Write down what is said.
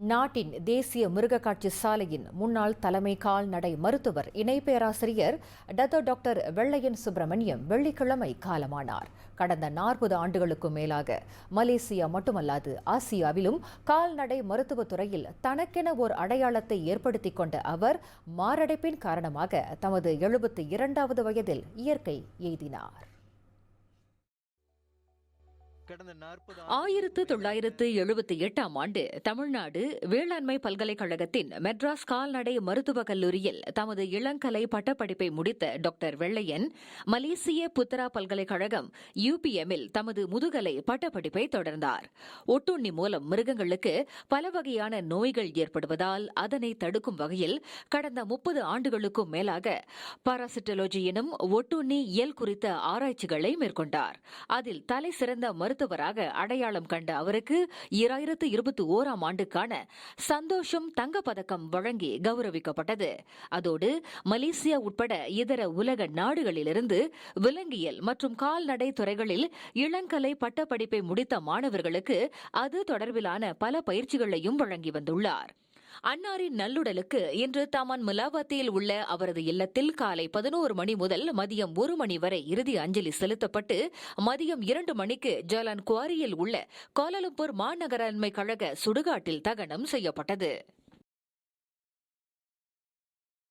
நாட்டின் தேசிய மிருகக்காட்சி சாலையின் முன்னாள் தலைமை கால்நடை மருத்துவர் இணை பேராசிரியர் டத்தோ டாக்டர் வெள்ளையன் சுப்பிரமணியம் வெள்ளிக்கிழமை காலமானார். கடந்த நாற்பது ஆண்டுகளுக்கும் மேலாக மலேசியா மட்டுமல்லாது ஆசியாவிலும் கால்நடை மருத்துவத் துறையில் தனக்கென ஒரு அடையாளத்தை ஏற்படுத்திக் கொண்ட அவர் மாரடைப்பின் காரணமாக தமது எழுபத்தி இரண்டாவது வயதில் இயற்கை எய்தினார். ஆயிரத்து தொள்ளாயிரத்து எழுபத்தி எட்டாம் ஆண்டு தமிழ்நாடு வேளாண்மை பல்கலைக்கழகத்தின் மெட்ராஸ் கால்நடை மருத்துவக் கல்லூரியில் தமது இளங்கலை பட்டப்படிப்பை முடித்த டாக்டர் வெள்ளையன் மலேசிய புத்தரா பல்கலைக்கழகம் யுபிஎம்மில் தமது முதுகலை பட்டப்படிப்பை தொடர்ந்தார். ஒட்டுண்ணி மூலம் மிருகங்களுக்கு பல வகையான நோய்கள் ஏற்படுவதால் அதனை தடுக்கும் வகையில் கடந்த முப்பது ஆண்டுகளுக்கும் மேலாக பாராசிட்டலோஜி எனும் ஒட்டுண்ணி இயல் குறித்த ஆராய்ச்சிகளை மேற்கொண்டார். அதில் தலை சிறந்த மருத்துவ மருத்துவராக அடையாளம் கண்ட அவருக்கு இராயிரத்து இருபத்தி ஓராம் ஆண்டுக்கான சந்தோஷம் தங்கப்பதக்கம் வழங்கி கௌரவிக்கப்பட்டது. அதோடு மலேசியா உட்பட இதர உலக நாடுகளிலிருந்து விலங்கியல் மற்றும் கால்நடை துறைகளில் இளங்கலை பட்டப்படிப்பை முடித்த மாணவர்களுக்கு அது தொடர்பிலான பல பயிற்சிகளையும் வழங்கி வந்துள்ளார். அன்னாரின் நல்லுடலுக்கு இன்று தாமான் முலாவத்தியில் உள்ள அவரது இல்லத்தில் காலை பதினோரு மணி முதல் மதியம் ஒரு மணி வரை இறுதி அஞ்சலி செலுத்தப்பட்டு மதியம் இரண்டு மணிக்கு ஜலான் குவாரியில் உள்ள கோலாலம்பூர் மாநகராண்மை கழக சுடுகாட்டில் தகனம் செய்யப்பட்டது.